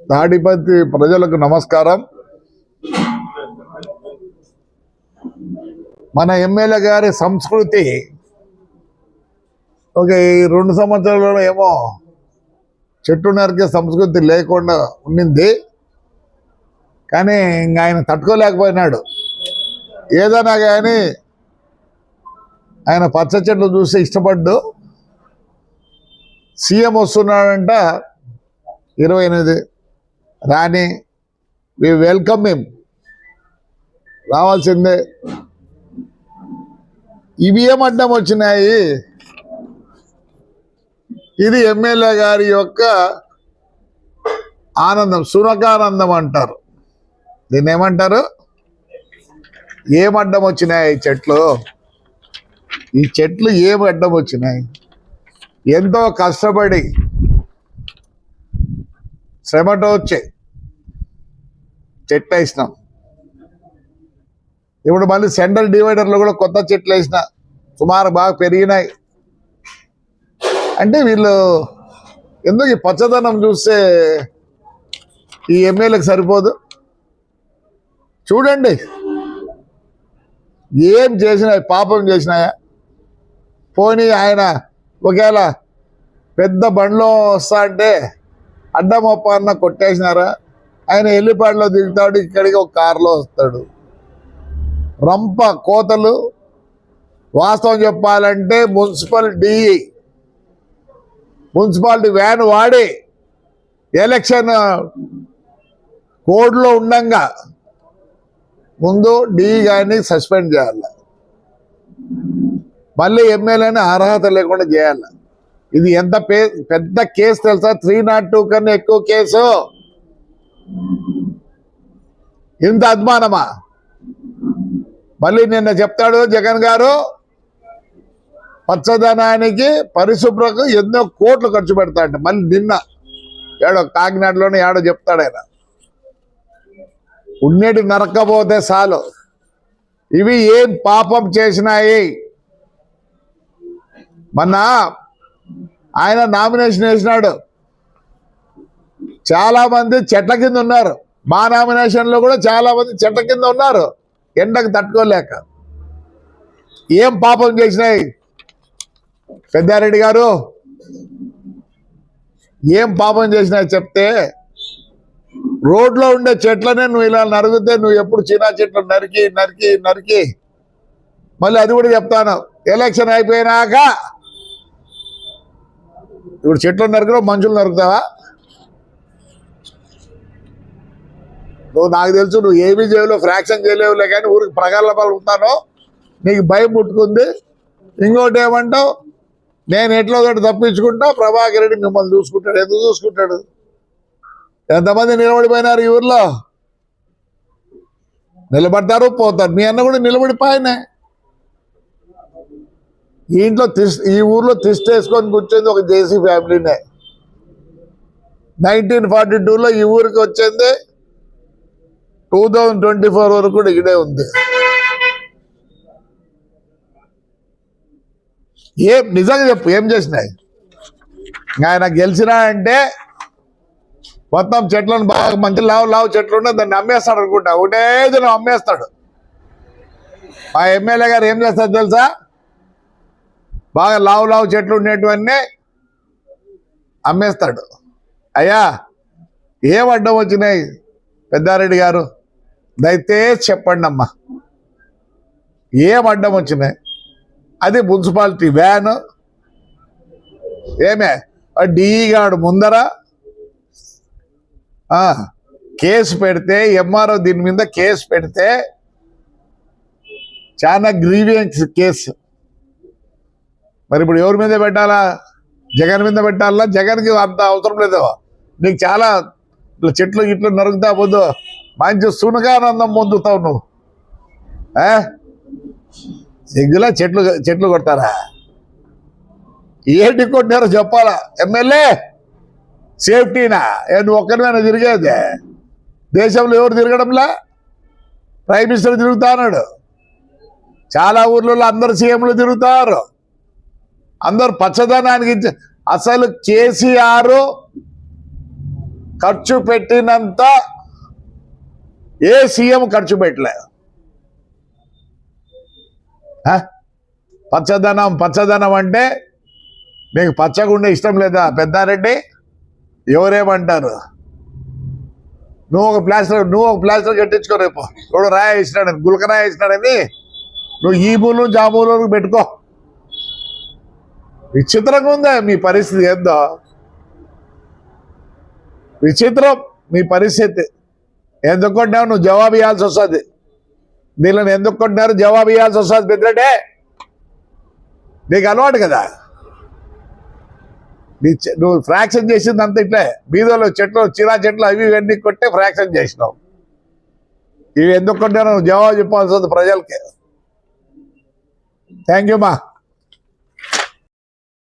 తాడిపత్రి ప్రజలకు నమస్కారం. మన ఎమ్మెల్యే గారి సంస్కృతి. ఒక ఈ రెండు సంవత్సరాలలో ఏమో చెట్టు నరికే సంస్కృతి లేకుండా ఉండింది. కానీ ఇంక ఆయన తట్టుకోలేకపోయినాడు. ఏదైనా కానీ ఆయన పచ్చ చెట్లు చూసి ఇష్టపడ్డు. సీఎం వస్తున్నాడంట ఇరవై ఎనిమిది రాని వి వెల్కమ్ హిమ్ రావాల్సిందే. ఇవి ఏం అడ్డం వచ్చినాయి. ఇది ఎమ్మెల్యే గారి యొక్క ఆనందం సునకానందం అంటారు. దీన్ని ఏమంటారు? ఏం అడ్డం వచ్చినాయి ఈ చెట్లు? ఈ చెట్లు ఏం అడ్డం వచ్చినాయి? ఎంతో కష్టపడి శ్రమతో చెట్లు వేసినాం ఇప్పుడు మళ్ళీ సెంట్రల్ డివైడర్లో కూడా కొత్త చెట్లు వేసిన సుమారు బాగా పెరిగినాయి. అంటే వీళ్ళు ఎందుకు ఈ పచ్చదనం చూస్తే ఈ ఎమ్మెల్యేకి సరిపోదు? చూడండి. ఏం చేసినాయి పాపం చేసినాయా పోనీ ఆయన ఒకవేళ పెద్ద బండ్లో వస్తా అంటే అడ్డమొప్ప అన్న కొట్టేసినారా? ఆయన ఎల్లిపాడులో దిగుతాడు ఇక్కడికి ఒక కారులో వస్తాడు. రంప కోతలు వాస్తవం చెప్పాలంటే మున్సిపల్ డిఈ మున్సిపాలిటీ వ్యాన్ వాడి ఎలక్షన్ కోడ్లో ఉండంగా ముందు డిఈ గారిని సస్పెండ్ చేయాలి. మళ్ళీ ఎమ్మెల్యేని అర్హత లేకుండా చేయాలి. ఇది ఎంత పెద్ద కేసు తెలుసా? త్రీ నాట్ టూ కన్నా ఎక్కువ కేసు. ఇంత అభిమానమా మళ్ళీ నిన్న చెప్తాడు జగన్ గారు పచ్చదనానికి పరిశుభ్రకు ఎన్నో కోట్లు ఖర్చు పెడతాడు. మళ్ళీ నిన్న ఏడో కాకినాడలోనే ఏడో చెప్తాడు ఆయన. ఉన్నేటి నరకపోతే చాలు. ఇవి ఏం పాపం చేసినాయి? మొన్న ఆయన నామినేషన్ వేసినాడు. చాలా మంది చెట్ల కింద ఉన్నారు. మా నామినేషన్లో కూడా చాలా మంది చెట్ల కింద ఉన్నారు. ఎండకు తట్టుకోలేక. ఏం పాపం చేసినాయి? పెద్దారెడ్డి గారు ఏం పాపం చేసినాయి చెప్తే రోడ్లో ఉండే చెట్లనే నువ్వు ఇలా నరిగితే నువ్వు ఎప్పుడు చిన్న చెట్లు నరికి నరికి నరికి. మళ్ళీ అది కూడా చెప్తాను. ఎలక్షన్ అయిపోయినాక ఇప్పుడు చెట్లు నరికినా మనుషులు నరుకుతావా? నువ్వు నాకు తెలుసు నువ్వు ఏమీ చేయలేవు ఫ్రాక్షన్ చేయలేవులే కానీ ఊరికి ప్రగల్భాలు ఉంటాను నీకు భయం పుట్టుకుంది. ఇంకోటి ఏమంటావు? నేను ఎట్లా ఒకటి తప్పించుకుంటా ప్రభాకర్ రెడ్డి మిమ్మల్ని చూసుకుంటాడు. ఎందుకు చూసుకుంటాడు? ఎంతమంది నిలబడిపోయినారు ఈ ఊర్లో? నిలబడతారు పోతారు. మీ అన్న కూడా నిలబడిపోయినే. ఈ ఇంట్లో తిస్ ఈ ఊర్లో తిష్టేసుకొని కూర్చుంది ఒక జేసీ ఫ్యామిలీనే. నైన్టీన్ ఫార్టీ టూలో ఈ ఊరికి వచ్చింది. టూ థౌజండ్ ట్వంటీ ఫోర్ వరకు కూడా ఇక్కడే ఉంది. ఏం నిజంగా చెప్పు ఏం చేసినాయి? ఆయన గెలిచినా అంటే మొత్తం చెట్లను బాగా మంచి లావు లావు చెట్లు ఉన్నాయి దాన్ని అమ్మేస్తాడు అనుకుంటా. ఒకటే దినం అమ్మేస్తాడు. ఆ ఎమ్మెల్యే గారు ఏం చేస్తారు తెలుసా? బాగా లావు లావు చెట్లు ఉండేటివన్నీ అమ్మేస్తాడు. అయ్యా ఏం అడ్డం వచ్చినాయి పెద్దారెడ్డి గారు? దయచేసి చెప్పండి అమ్మా ఏం అడ్డం వచ్చినాయి? అది మున్సిపాలిటీ వ్యాన్. ఏమే? డిఈ గాడు ముందర. కేసు పెడితే ఎంఆర్ఓ దీని మీద కేసు పెడితే చాలా గ్రీవియన్స్ కేసు. మరి ఇప్పుడు ఎవరి మీద పెట్టాలా? జగన్ మీద పెట్టాలా? జగన్కి అంత అవసరం లేదు. నీకు చాలా ఇట్లా చెట్లు ఇట్లు నరుకుతా పొద్దు మంచి సునగానందం పొందుతావు నువ్వు. ఆ? సిగ్గులా చెట్లు చెట్లు కొడతారా? ఏంటి కొట్టినారో చెప్పాలా? ఎమ్మెల్యే సేఫ్టీనా? ఏ నువ్వు ఒక్కరిమైనా తిరిగేది. దేశంలో ఎవరు తిరగడంలా? ప్రైమ్ మినిస్టర్ తిరుగుతాడు చాలా ఊర్లలో అందరు సీఎంలు తిరుగుతారు. అందరు పచ్చదనానికి అసలు కేసీఆర్ ఖర్చు పెట్టినంత ఏ సీఎం ఖర్చు పెట్టలే? పచ్చదనం పచ్చదనం అంటే నీకు పచ్చగుండే ఇష్టం లేదా పెద్దారెడ్డి? ఎవరేమంటారు? నువ్వు ఒక ప్లాస్టర్ నువ్వు ఒక ప్లాస్టర్ కట్టించుకో రేపు. ఇప్పుడు రాయ వేసినాడని గులక రాయ వేసినాడని నువ్వు ఈ మూలు జామూలు పెట్టుకో. విచిత్రంగా ఉందా మీ పరిస్థితి ఏందో? విచిత్రం మీ పరిస్థితి. ఎందుకు కొట్టినావు నువ్వు జవాబు ఇవ్వాల్సి వస్తుంది. నీళ్ళని ఎందుకు కొట్టినారు జవాబు ఇవ్వాల్సి వస్తుంది పెద్దటే నీకు అలవాటు కదా. నీ నువ్వు ఫ్రాక్షన్ చేసింది అంత ఇట్లే. బీదోలు చెట్లు చిరా చెట్లు అవి ఇవన్నీ కొట్టే ఫ్రాక్షన్ చేసినావు. ఇవి ఎందుకు కొట్టారో నువ్వు జవాబు చెప్పాల్సి వస్తుంది ప్రజలకి. థ్యాంక్ యూ మా